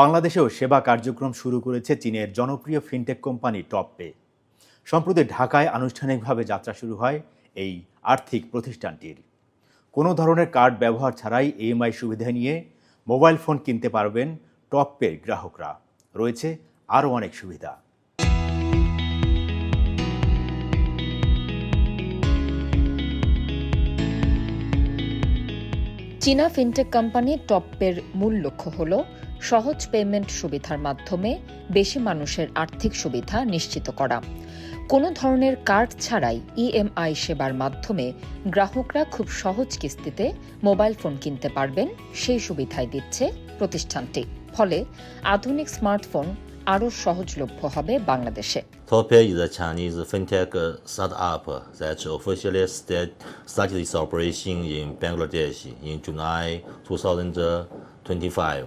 বাংলাদেশেও সেবা কার্যক্রম শুরু করেছে চীনের জনপ্রিয় ফিনটেক কোম্পানি টপপে। সম্প্রতি ঢাকায় আনুষ্ঠানিকভাবে যাত্রা শুরু হয় এই আর্থিক প্রতিষ্ঠানটির। কোনো ধরনের কার্ড ব্যবহার ছাড়াই ইএমআই সুবিধা নিয়ে মোবাইল ফোন কিনতে পারবেন টপপের গ্রাহকরা। রয়েছে আরও অনেক সুবিধা। চীনা ফিনটেক কোম্পানি টপপের মূল লক্ষ্য হল সহজ পেমেন্ট সুবিধার মাধ্যমে বেশি মানুষের আর্থিক সুবিধা নিশ্চিত করা। কোনো ধরনের কার্ড ছাড়াই ইএমআই সেবার মাধ্যমে গ্রাহকরা খুব সহজ কিস্তিতে মোবাইল ফোন কিনতে পারবেন, সেই সুবিধাই দিচ্ছে প্রতিষ্ঠানটি। ফলে আধুনিক স্মার্টফোন আরও সহজলভ্য হবে বাংলাদেশে Topia is a Chinese fintech uh, startup that officially sta- started its operation in Bangladesh in July 2025.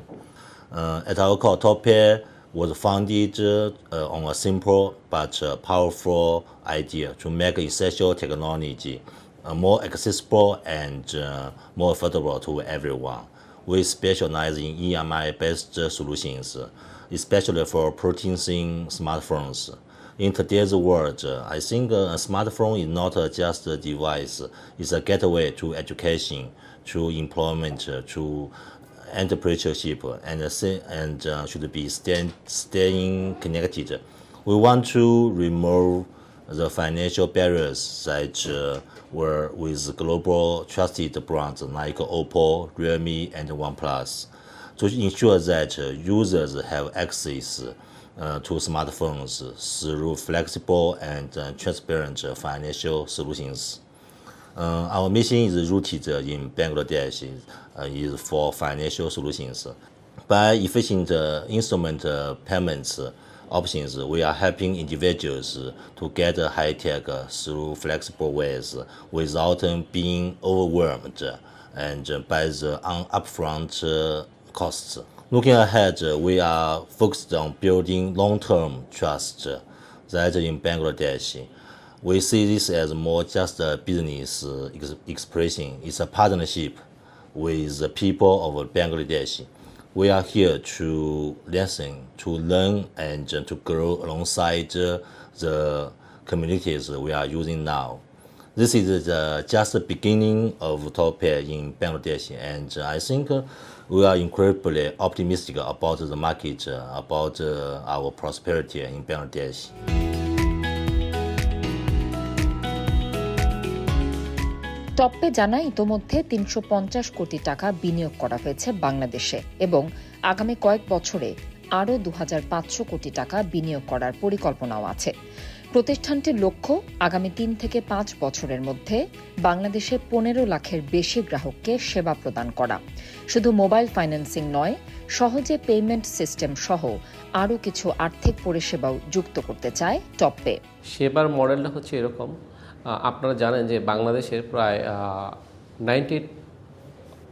Uh, at our core, Topia was founded uh, on a simple but uh, powerful idea to make essential technology uh, more accessible and uh, more affordable to everyone. We specialize in EMI-based solutions, especially for purchasing smartphones. In today's world, I think a smartphone is not just a device; it's a gateway to education, to employment, to entrepreneurship, and and uh, should be stand, staying connected. We want to remove the financial barriers that uh, were with global trusted brands like Oppo, Realme, and OnePlus to ensure that users have access uh, to smartphones through flexible and uh, transparent financial solutions. Uh, our mission is rooted in Bangladesh, uh, is for financial solutions. By efficient uh, instrument uh, payments options, we are helping individuals to get high tech through flexible ways without being overwhelmed and by the upfront costs. Looking ahead, we are focused on building long-term trust that in Bangladesh. We see this as more just a business ex- expression. It's a partnership with the people of Bangladesh. We are here to listen, to learn, and to grow alongside the communities we are using now. This is the, just the beginning of Topia in Bangladesh, and uh, I think uh, we are incredibly optimistic about the market, uh, about uh, our prosperity in Bangladesh. টপ্পে জানা ইতোমধ্যে তিনশো পঞ্চাশ কোটি টাকা বিনিয়োগ করা হয়েছে বাংলাদেশে এবং আগামী কয়েক বছরে আরও দু হাজার পাঁচশো কোটি টাকা বিনিয়োগ করার পরিকল্পনাও আছে প্রতিষ্ঠানটির লক্ষ্য আগামী তিন থেকে পাঁচ বছরের মধ্যে বাংলাদেশে পনেরো লাখের বেশি গ্রাহককে সেবা প্রদান করা। শুধু মোবাইল ফাইন্যান্সিং নয়, সহজে পেমেন্ট সিস্টেম সহ আরও কিছু আর্থিক পরিষেবাও যুক্ত করতে চায় টপপে। সেবার মডেলটা হচ্ছে এরকম। আপনারা জানেন যে বাংলাদেশের প্রায় নাইনটি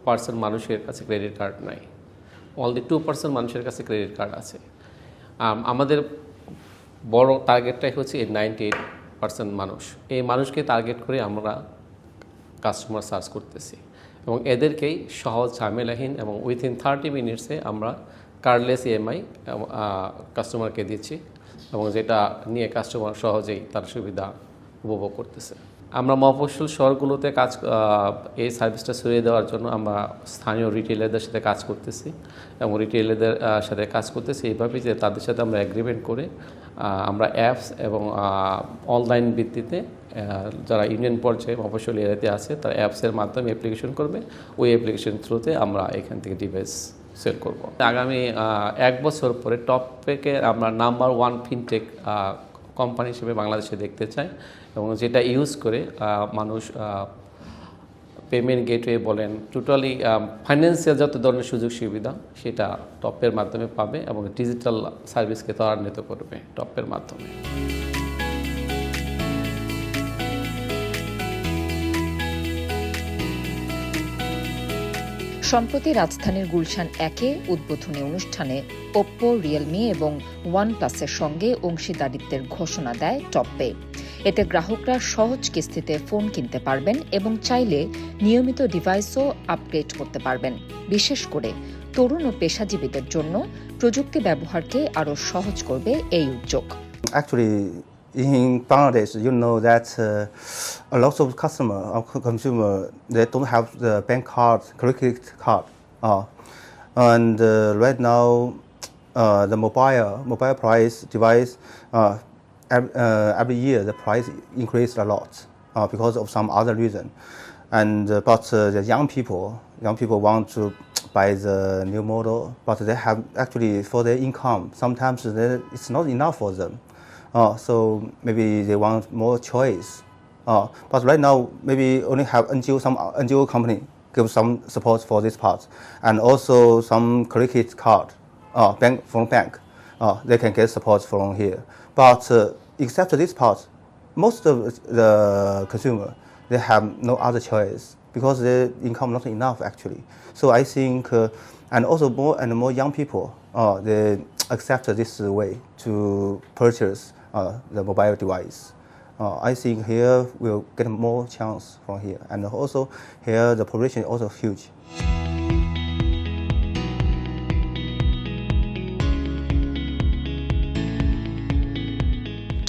পার্সেন্ট মানুষের কাছে ক্রেডিট কার্ড নাই। অনলি টু পার্সেন্ট মানুষের কাছে ক্রেডিট কার্ড আছে। আমাদের বড় টার্গেটটাই হচ্ছে এই নাইনটি এইট পার্সেন্ট মানুষ। এই মানুষকে টার্গেট করে আমরা কাস্টমার সার্চ করতেছি এবং এদেরকেই সহজ, ঝামেলাহীন এবং উইথিন থার্টি মিনিটসে আমরা কার্ডলেস ইএমআই কাস্টমারকে দিচ্ছি এবং যেটা নিয়ে কাস্টমার সহজেই তার সুবিধা উপভোগ করতেছে। আমরা মফস্বল শহরগুলোতে কাজ এই সার্ভিসটা ছড়িয়ে দেওয়ার জন্য আমরা স্থানীয় রিটেলারদের সাথে কাজ করতেছি এবং রিটেলারদের সাথে কাজ করতেছি এইভাবেই যে তাদের সাথে আমরা এগ্রিমেন্ট করে আমরা অ্যাপস এবং অনলাইন ভিত্তিতে যারা ইউনিয়ন পর্যায়ে মফস্বল এরিয়াতে আছে তারা অ্যাপসের মাধ্যমে অ্যাপ্লিকেশন করবে। ওই অ্যাপ্লিকেশন থ্রুতে আমরা এখান থেকে ডিভাইস সেল করব। আগামী এক বছর পরে টপ পেকে আমরা নাম্বার ওয়ান ফিনটেক কোম্পানি হিসেবে বাংলাদেশে দেখতে চায় এবং যেটা ইউজ করে মানুষ পেমেন্ট গেটওয়ে বলেন টোটালি ফাইন্যান্সিয়াল যত ধরনের সুযোগ সুবিধা সেটা টপের মাধ্যমে পাবে এবং ডিজিটাল সার্ভিসকে ত্বরান্বিত করবে টপের মাধ্যমে। সম্প্রতি রাজধানীর গুলশান একে উদ্বোধনী অনুষ্ঠানে ওপ্পো রিয়েলমি এবং ওয়ান প্লাসের সঙ্গে অংশীদারিত্বের ঘোষণা দেয় টপপে এতে গ্রাহকরা সহজ কিস্তিতে ফোন কিনতে পারবেন এবং চাইলে নিয়মিত ডিভাইসও আপগ্রেড করতে পারবেন। বিশেষ করে তরুণ ও পেশাজীবীদের জন্য প্রযুক্তি ব্যবহারকে আরও সহজ করবে এই উদ্যোগ। In Bangladesh, you know that uh, a lot of customer or consumer they don't have the bank card, credit card, uh, and uh, right now uh, the mobile mobile price device uh, every, uh, every year the price increased a lot uh, because of some other reason, and uh, but uh, the young people young people want to buy the new model, but they have actually for their income sometimes they, it's not enough for them. Uh, so maybe they want more choice. Uh, but right now, maybe only have NGO, some NGO company give some support for this part, and also some credit card, uh, bank from bank, uh, they can get support from here. But uh, except this part, most of the consumer they have no other choice because their income not enough actually. So I think, uh, and also more and more young people, uh, they accept this way to purchase the mobile device. Uh, I think here we'll get more chance from here, and also here the population is also huge.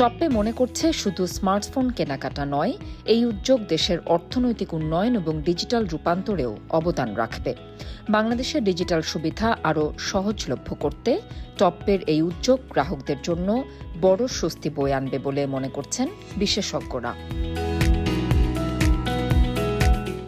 টপ্পে মনে করছে শুধু smartphone কেনাকাটা নয়, এই উদ্যোগ দেশের অর্থনৈতিক উন্নয়ন এবং ডিজিটাল রূপান্তরেও অবদান রাখবে। বাংলাদেশের ডিজিটাল সুবিধা আরও সহজলভ্য করতে টপ্পের এই উদ্যোগ গ্রাহকদের জন্য বড় স্বস্তি বয়ে আনবে বলে মনে করছেন বিশেষজ্ঞরা।